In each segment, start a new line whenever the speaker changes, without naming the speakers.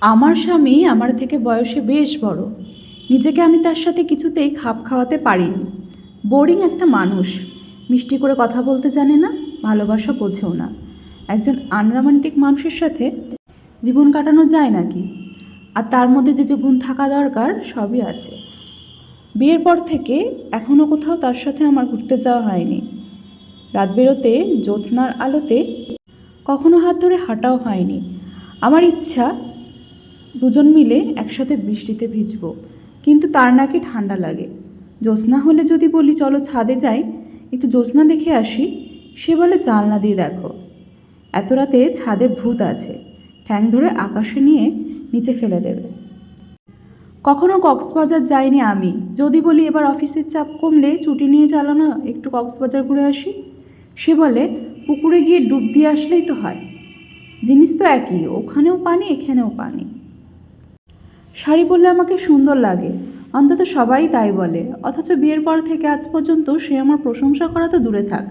আমার স্বামী আমার থেকে বয়সে বেশ বড়। নিজেকে আমি তার সাথে কিছুতেই খাপ খাওয়াতে পারিনি। বোরিং একটা মানুষ। মিষ্টি করে কথা বলতে জানে না, ভালোবাসা বোঝেও না। একজন আনরোমান্টিক মানুষের সাথে জীবন কাটানো যায় নাকি? আর তার মধ্যে যে যে গুণ থাকা দরকার, সবই আছে। বিয়ের পর থেকে এখনও কোথাও তার সাথে আমার ঘুরতে যাওয়া হয়নি। রাত বেরোতে জ্যোৎস্নার আলোতে কখনো হাত ধরে হাঁটাও হয়নি। আমার ইচ্ছা দুজন মিলে একসাথে বৃষ্টিতে ভিজব, কিন্তু তার নাকি ঠান্ডা লাগে। জ্যোৎস্না হলে যদি বলি, চলো ছাদে যাই, একটু জ্যোৎস্না দেখে আসি। সে বলে, জানলা দিয়ে দেখো। এত রাতে ছাদে ভূত আছে, ঠ্যাং ধরে আকাশে নিয়ে নিচে ফেলে দেবে। কখনো কক্সবাজার যাইনি আমি। যদি বলি, এবার অফিসের চাপ কমলে ছুটি নিয়ে চালো না, একটু কক্সবাজার ঘুরে আসি? সে বলে, পুকুরে গিয়ে ডুব দিয়ে আসলেই তো হয়। জিনিস তো একই, ওখানেও পানি, এখানেও পানি। শাড়ি পরলে আমাকে সুন্দর লাগে। অন্তত সবাই তাই বলে। অথচ বিয়ের পর থেকে আজ পর্যন্ত সে আমার প্রশংসা করা তো দূরে থাক।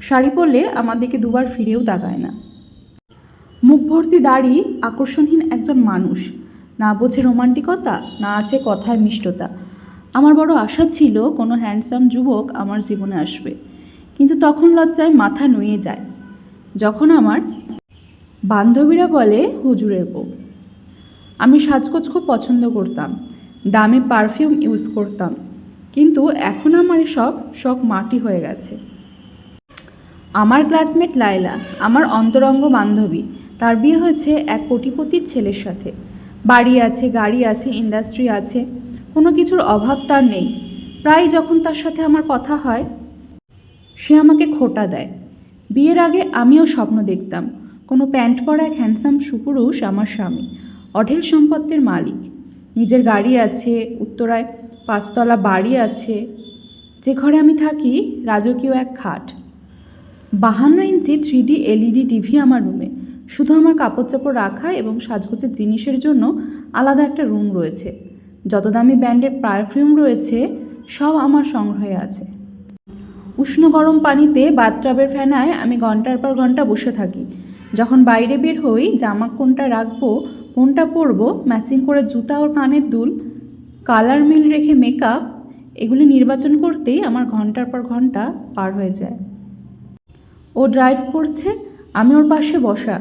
শাড়ি পরলে আমার দিকে দুবার ফিরেও তাকায় না। মুখ ভর্তি দাড়ি আকর্ষণহীন একজন মানুষ। না বোঝে রোমান্টিকতা, না আছে কথার মিষ্টতা। আমার বড় আশা ছিল কোনো হ্যান্ডসাম যুবক আমার জীবনে আসবে। কিন্তু তখন লজ্জায় মাথা নুয়ে যায়। যখন আমার বান্ধবীরা বলে, হুজুরের বউ। আমি সাজগোজ খুব পছন্দ করতাম। দামি পারফিউম ইউজ করতাম। কিন্তু এখন আমার সব শখ মাটি হয়ে গেছে। আমার ক্লাসমেট লাইলা আমার অন্তরঙ্গ বান্ধবী, তার বিয়ে হয়েছে এক কোটিপতির ছেলের সাথে। বাড়ি আছে, গাড়ি আছে, ইন্ডাস্ট্রি আছে, কোনো কিছুর অভাব তার নেই। প্রায় যখন তার সাথে আমার কথা হয়, সে আমাকে খোটা দেয়। বিয়ের আগে আমিও স্বপ্ন দেখতাম। কোনো প্যান্ট পরা এক হ্যান্ডসাম সুপুরুষ আমার স্বামী। অঢেল সম্পত্তির মালিক। নিজের গাড়ি আছে, উত্তরায় পাঁচতলা বাড়ি আছে। যে ঘরে আমি থাকি, রাজকীয় এক খাট। বাহান্ন ইঞ্চি থ্রি ডি এলইডি টিভি আমার রুমে। শুধু আমার কাপড় চাপড় রাখা এবং সাজগোজের জিনিসের জন্য আলাদা একটা রুম রয়েছে। যত দামি ব্র্যান্ডের পারফিউম রয়েছে, সব আমার সংগ্রহে আছে। উষ্ণ গরম পানিতে বাথটাবের ফ্যানায় আমি ঘণ্টার পর ঘণ্টা বসে থাকি। যখন বাইরে বের হই, জামা কোনটা রাখব কোনটা পরবো? ম্যাচিং করে জুতা ও কানের দুল কালার মিল রেখে মেকআপ এগুলি নির্বাচন করতেই আমার ঘণ্টার পর ঘণ্টা পার হয়ে যায়। ও ড্রাইভ করছে, আমি ওর পাশে বসা,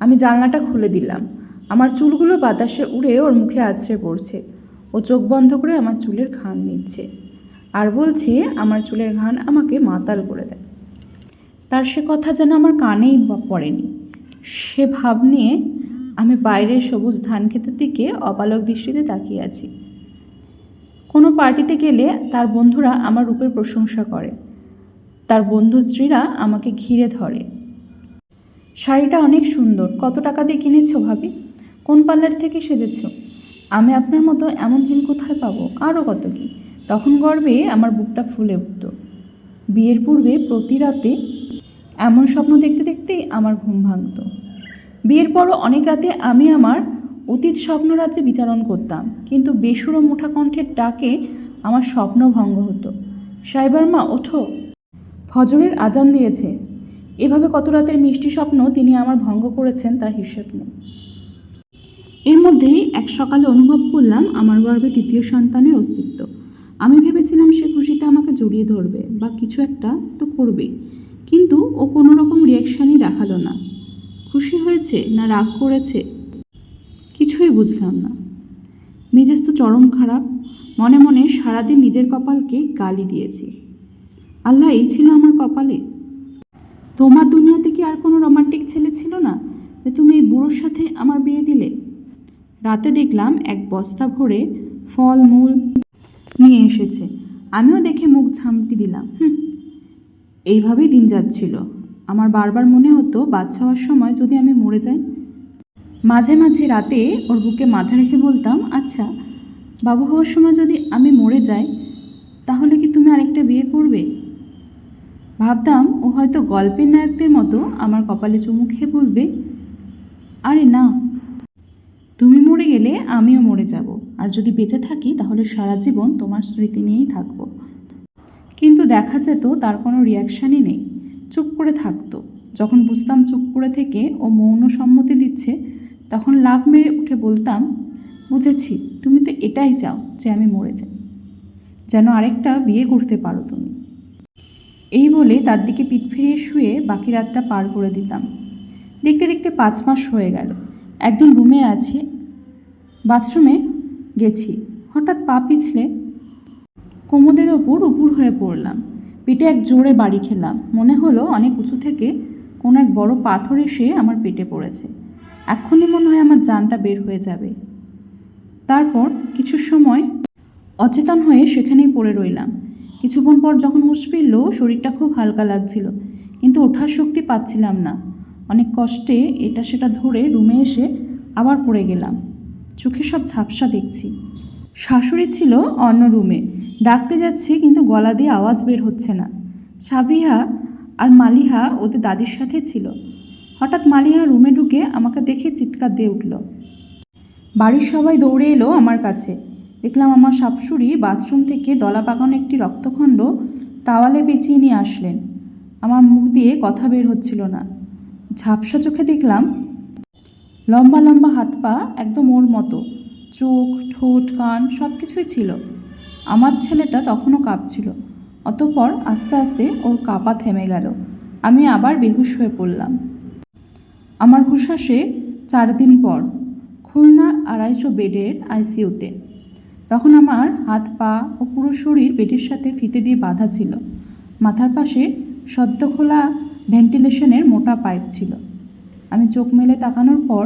আমি জানলাটা খুলে দিলাম। আমার চুলগুলো বাতাসে উড়ে ওর মুখে আছড়ে পড়ছে। ও চোখ বন্ধ করে আমার চুলের ঘান নিচ্ছে আর বলছে, আমার চুলের ঘান আমাকে মাতাল করে দেয়। তার সে কথা যেন আমার কানেই পড়েনি। সে ভাব নিয়ে আমি বাইরের সবুজ ধান ক্ষেতের দিকে অপালক দৃষ্টিতে তাকিয়ে আছি। কোনো পার্টিতে গেলে তার বন্ধুরা আমার রূপের প্রশংসা করে। তার বন্ধু স্ত্রীরা আমাকে ঘিরে ধরে। শাড়িটা অনেক সুন্দর, কত টাকা দিয়ে কিনেছো ভাবি? কোন পার্লার থেকে সেজেছ? আমি আপনার মতো এমন হিল কোথায় পাবো? আরও কত কি? তখন গর্বে আমার বুকটা ফুলে উঠত। বিয়ের পূর্বে প্রতি রাতে এমন স্বপ্ন দেখতে দেখতেই আমার ঘুম ভাঙত। বিয়ের পরও অনেক রাতে আমি আমার অতীত স্বপ্নরাজ্যে বিচারণ করতাম। কিন্তু বেসুরো মুঠা কণ্ঠের ডাকে আমার স্বপ্ন ভঙ্গ হতো। সাইবার মা, ওঠো। ফজরের আজান দিয়েছে। এভাবে কত রাতের মিষ্টি স্বপ্ন তিনি আমার ভঙ্গ করেছেন তার হিসেব নেই। এর মধ্যেই এক সকালে অনুভব করলাম আমার গর্ভে তৃতীয় সন্তানের অস্তিত্ব। আমি ভেবেছিলাম সে খুশিতে আমাকে জড়িয়ে ধরবে বা কিছু একটা তো করবে কিন্তু ও কোনো রকম রিয়াকশানই দেখাল না। খুশি হয়েছে না রাগ করেছে? কিছুই বুঝলাম না। মেজাজ তো চরম খারাপ। মনে মনে সারাদিন নিজের কপালকে গালি দিয়েছি। আল্লাহ এই ছিল আমার কপালে। তোমার দুনিয়াতে কি আর কোনো রোমান্টিক ছেলে ছিল না? যে তুমি এই বুড়োর সাথে আমার বিয়ে দিলে? রাতে দেখলাম এক বস্তা ভরে ফল, মূল নিয়ে এসেছে। আমিও দেখে মুখ ঝামটি দিলাম। হুম, এইভাবেই দিন যাচ্ছিল। আমার বারবার মনে হতো, বাচ্চা হওয়ার সময় যদি আমি মরে যাই। মাঝে মাঝে রাতে ওর বুকে মাথা রেখে বলতাম আচ্ছা বাবু হওয়ার সময় যদি আমি মরে যাই, তাহলে কি তুমি আরেকটা বিয়ে করবে? ভাবতাম, ও হয়তো গল্পের নায়কদের মতো আমার কপালে চুমু খেয়ে বলবে, আরে না, তুমি মরে গেলে আমিও মরে যাব। আর যদি বেঁচে থাকি, তাহলে সারা জীবন তোমার স্মৃতি নিয়েই থাকব। কিন্তু দেখা যেত তার কোনো রিয়াকশানই নেই। চুপ করে থাকতো। যখন বুঝতাম চুপ করে থেকে ও মৌন সম্মতি দিচ্ছে, তখন লাভ মেরে উঠে বলতাম, বুঝেছি, তুমি তো এটাই চাও যে আমি মরে যাই। যেন আরেকটা বিয়ে করতে পারো তুমি। এই বলে তার দিকে পিঠ ফিরিয়ে শুয়ে বাকি রাতটা পার করে দিতাম। দেখতে দেখতে পাঁচ মাস হয়ে গেল। একদিন রুমে আছি, বাথরুমে গেছি। হঠাৎ পা পিছলে কোমরের ওপর উপুর হয়ে পড়লাম। পেটে এক জোরে বাড়ি খেলাম। মনে হলো অনেক উঁচু থেকে কোনো এক বড় পাথর এসে আমার পেটে পড়েছে। এক্ষুনি মনে হয় আমার জানটা বের হয়ে যাবে। তারপর কিছু সময় অচেতন হয়ে সেখানেই পড়ে রইলাম। কিছুক্ষণ পর যখন হুঁশ ফিরল, শরীরটা খুব হালকা লাগছিল, কিন্তু ওঠার শক্তি পাচ্ছিলাম না। অনেক কষ্টে এটা সেটা ধরে রুমে এসে আবার পড়ে গেলাম। চোখে সব ঝাপসা দেখছি। শাশুড়ি ছিল অন্য রুমে। ডাকতে যাচ্ছি কিন্তু গলা দিয়ে আওয়াজ বের হচ্ছে না। সাবিহা আর মালিহা ওদের দাদির সাথে ছিল। হঠাৎ মালিহা রুমে ঢুকে আমাকে দেখে চিৎকার দিয়ে উঠল। বাড়ির সবাই দৌড়ে এলো আমার কাছে। দেখলাম আমার শাশুড়ি বাথরুম থেকে দলা পাকানো একটি রক্তখণ্ড তাওয়ালে পেঁচিয়ে নিয়ে আসলেন। আমার মুখ দিয়ে কথা বের হচ্ছিল না। ঝাপসা চোখে দেখলাম লম্বা লম্বা হাত পা একদম ওর মতো। চোখ, ঠোঁট, কান সব কিছুই ছিল। আমার ছেলেটা তখনও কাঁপছিল। অতঃপর আস্তে আস্তে ওর কাঁপা থেমে গেল। আমি আবার বেহুশ হয়ে পড়লাম। আমার হুশ আসে চার দিন পর খুলনা আড়াইশো বেডের আইসিইউতে। তখন আমার হাত পা ও পুরো শরীর বেডের সাথে ফিতে দিয়ে বাঁধা ছিল। মাথার পাশে সদ্য খোলা ভেন্টিলেশনের মোটা পাইপ ছিল। আমি চোখ মেলে তাকানোর পর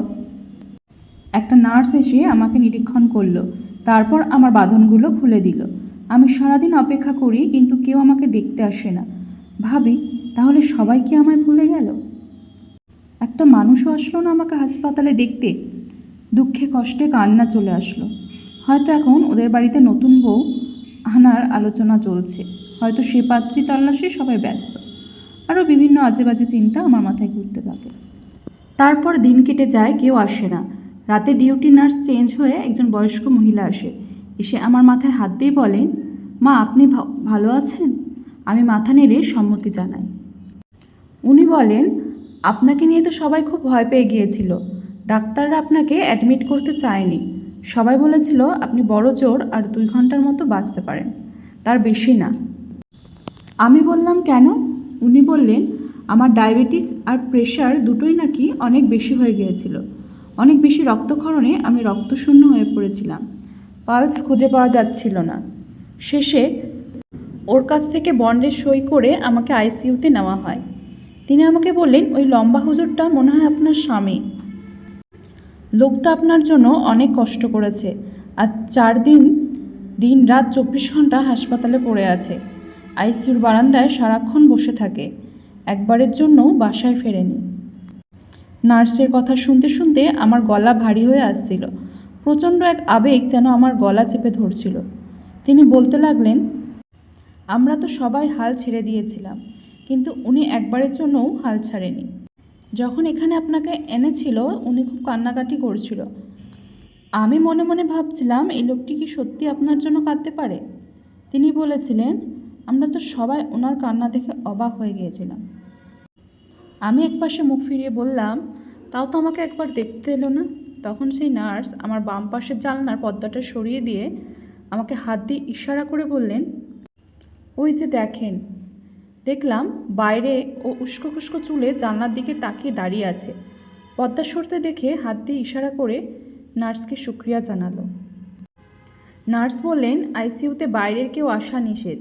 একটা নার্স এসে আমাকে নিরীক্ষণ করল। তারপর আমার বাঁধনগুলো খুলে দিল। আমি সারাদিন অপেক্ষা করি, কিন্তু কেউ আমাকে দেখতে আসে না। ভাবি, তাহলে সবাই কি আমায় ভুলে গেল? একটা মানুষও আসলো না আমাকে হাসপাতালে দেখতে। দুঃখে, কষ্টে কান্না চলে আসলো। হয়তো এখন ওদের বাড়িতে নতুন বউ আনার আলোচনা চলছে। হয়তো সে পাত্রী তল্লাশি সবাই ব্যস্ত। আরও বিভিন্ন আজে বাজে চিন্তা আমার মাথায় ঘুরতে থাকে। তারপর দিন কেটে যায়, কেউ আসে না। রাতে ডিউটি নার্স চেঞ্জ হয়ে একজন বয়স্ক মহিলা আসে। এসে আমার মাথায় হাত দিয়ে বলেন মা, আপনি ভালো আছেন? আমি মাথা নেড়ে সম্মতি জানাই। উনি বলেন, আপনাকে নিয়ে তো সবাই খুব ভয় পেয়ে গিয়েছিল। ডাক্তাররা আপনাকে অ্যাডমিট করতে চায়নি। সবাই বলেছিল আপনি বড় জোর আর দুই ঘণ্টার মতো বাঁচতে পারেন। তার বেশি না। আমি বললাম, কেন? উনি বললেন, আমার ডায়াবেটিস আর প্রেশার দুটোই নাকি অনেক বেশি হয়ে গিয়েছিল। অনেক বেশি রক্তক্ষরণে আমি রক্তশূন্য হয়ে পড়েছিলাম। পালস খুঁজে পাওয়া যাচ্ছিল না। শেষে ওর কাছ থেকে বন্ডের সই করে আমাকে আইসিইউতে নেওয়া হয়। তিনি আমাকে বললেন, ওই লম্বা হুজুরটা মনে হয় আপনার স্বামী। লোকটা আপনার জন্য অনেক কষ্ট করেছে আর চার দিন দিন রাত চব্বিশ ঘণ্টা হাসপাতালে পড়ে আছে। আইসিইউর বারান্দায় সারাক্ষণ বসে থাকে। একবারের জন্য বাসায় ফেরেনি। নার্সের কথা শুনতে শুনতে আমার গলা ভারী হয়ে আসছিল। প্রচণ্ড এক আবেগ যেন আমার গলা চেপে ধরছিল। তিনি বলতে লাগলেন, আমরা তো সবাই হাল ছেড়ে দিয়েছিলাম, কিন্তু উনি একবারের জন্যও হাল ছাড়েনি। যখন এখানে আপনাকে এনেছিল, উনি খুব কান্নাকাটি করছিল। আমি মনে মনে ভাবছিলাম, এই লোকটি কি সত্যি আপনার জন্য কাঁদতে পারে? তিনি বলেছিলেন, আমরা তো সবাই ওনার কান্না দেখে অবাক হয়ে গিয়েছিলাম। আমি একপাশে মুখ ফিরিয়ে বললাম তাও তো আমাকে একবার দেখতে এলো না। তখন সেই নার্স আমার বাম পাশের জানলার পর্দাটা সরিয়ে দিয়ে আমাকে হাত দিয়ে ইশারা করে বললেন, ওই যে দেখেন, দেখলাম বাইরে ও উস্কো খুস্কো চুলে জানলার দিকে তাকিয়ে দাঁড়িয়ে আছে। পদ্মা সরতে দেখে হাত দিয়ে ইশারা করে নার্সকে শুক্রিয়া জানালো। নার্স বললেন, আইসিইউতে বাইরের কেউ আসা নিষেধ,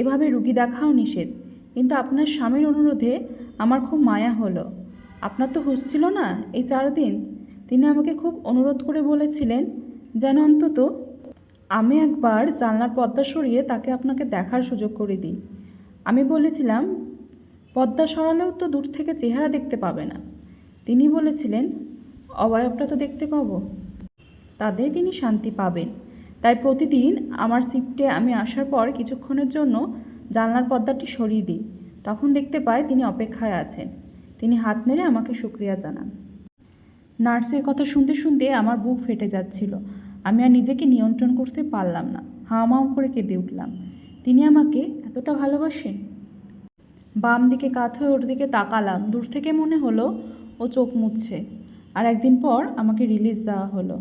এভাবে রুগী দেখাও নিষেধ। কিন্তু আপনার স্বামীর অনুরোধে আমার খুব মায়া হলো। আপনার তো হুঁশ না এই চার দিন? তিনি আমাকে খুব অনুরোধ করে বলেছিলেন, যেন অন্তত আমি একবার জানলার পর্দা সরিয়ে তাকে আপনাকে দেখার সুযোগ করে দিই। আমি বলেছিলাম, পর্দা সরালেও তো দূর থেকে চেহারা দেখতে পাবে না। তিনি বলেছিলেন, অবয়বটা তো দেখতে পাবো। তাতেই তিনি শান্তি পাবেন। তাই প্রতিদিন আমার শিফটে আমি আসার পর কিছুক্ষণের জন্য জানলার পর্দাটি সরিয়ে দিই। তখন দেখতে পাই তিনি অপেক্ষায় আছেন। তিনি হাত নেড়ে আমাকে শুক্রিয়া জানান। নার্সের কথা শুনতে শুনতে আমার বুক ফেটে যাচ্ছিল। আমি আর নিজেকে নিয়ন্ত্রণ করতে পারলাম না। হাওমাও করে কেঁদে উঠলাম। তিনি আমাকে এতটা ভালোবাসেন? বাম দিকে কাত হয়ে ওর দিকে তাকালাম। দূর থেকে মনে হলো, ও চোখ মুছছে। আর একদিন পর আমাকে রিলিজ দেওয়া হলো।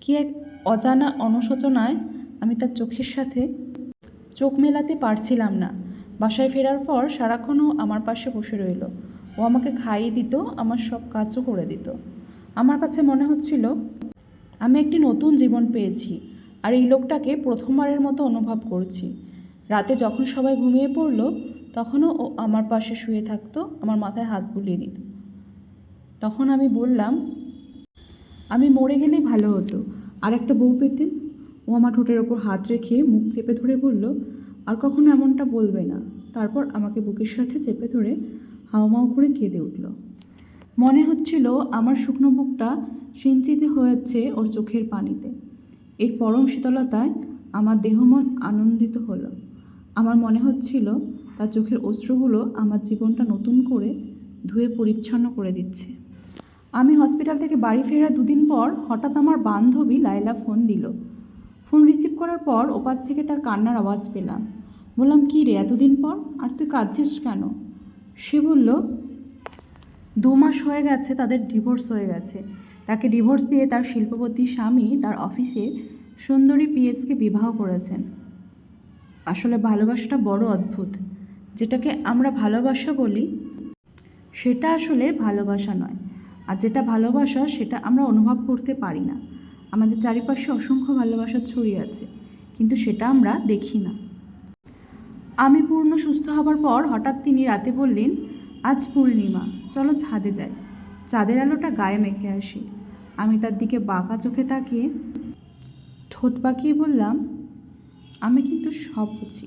কি এক অজানা অনুশোচনায় আমি তার চোখের সাথে চোখ মেলাতে পারছিলাম না। বাসায় ফেরার পর সারাক্ষণও আমার পাশে বসে রইল। ও আমাকে খাইয়ে দিত, আমার সব কাজও করে দিত। আমার কাছে মনে হচ্ছিল, আমি একটি নতুন জীবন পেয়েছি আর এই লোকটাকে প্রথমবারের মতো অনুভব করছি। রাতে যখন সবাই ঘুমিয়ে পড়ল, তখনও ও আমার পাশে শুয়ে থাকতো, আমার মাথায় হাত বুলিয়ে দিত। তখন আমি বললাম, আমি মরে গেলেই ভালো হতো। আর একটা বউ পেতেন ও আমার ঠোঁটের ওপর হাত রেখে মুখ চেপে ধরে বলল, আর কখনো এমনটা বলবে না। তারপর আমাকে বুকের সাথে চেপে ধরে হাওমাও করে কেঁদে উঠল। মনে হচ্ছিল আমার শুকনো বুকটা সিঞ্চিত হয়েছে ওর চোখের পানিতে। এর পরম শীতলতায় আমার দেহ মন আনন্দিত হলো। আমার মনে হচ্ছিল তার চোখের অশ্রুগুলো আমার জীবনটা নতুন করে ধুয়ে পরিচ্ছন্ন করে দিচ্ছে। আমি হসপিটাল থেকে বাড়ি ফেরার দুদিন পর হঠাৎ আমার বান্ধবী লাইলা ফোন দিল। ফোন রিসিভ করার পর ওপাশ থেকে তার কান্নার আওয়াজ পেলাম। বললাম, কী রে, এতদিন পর? আর তুই কাঁদছিস কেন? সে বলল, দু মাস হয়ে গেছে তাদের ডিভোর্স হয়ে গেছে। তাকে ডিভোর্স দিয়ে তার শিল্পপতি স্বামী তার অফিসে সুন্দরী পিএসকে বিবাহ করেছেন। আসলে ভালোবাসাটা বড় অদ্ভুত। যেটাকে আমরা ভালোবাসা বলি, সেটা আসলে ভালোবাসা নয়। আর যেটা ভালোবাসা, সেটা আমরা অনুভব করতে পারি না। আমাদের চারিপাশে অসংখ্য ভালোবাসা ছড়িয়ে আছে, কিন্তু সেটা আমরা দেখি না। আমি পূর্ণ সুস্থ হবার পর হঠাৎ তিনি রাতে বললেন, আজ পূর্ণিমা, চলো ছাদে যাই। চাঁদের আলোটা গায়ে মেখে আসি। আমি তার দিকে বাঁকা চোখে তাকিয়ে ঠোঁট পাকিয়ে বললাম, আমি কিন্তু সব বুঝি।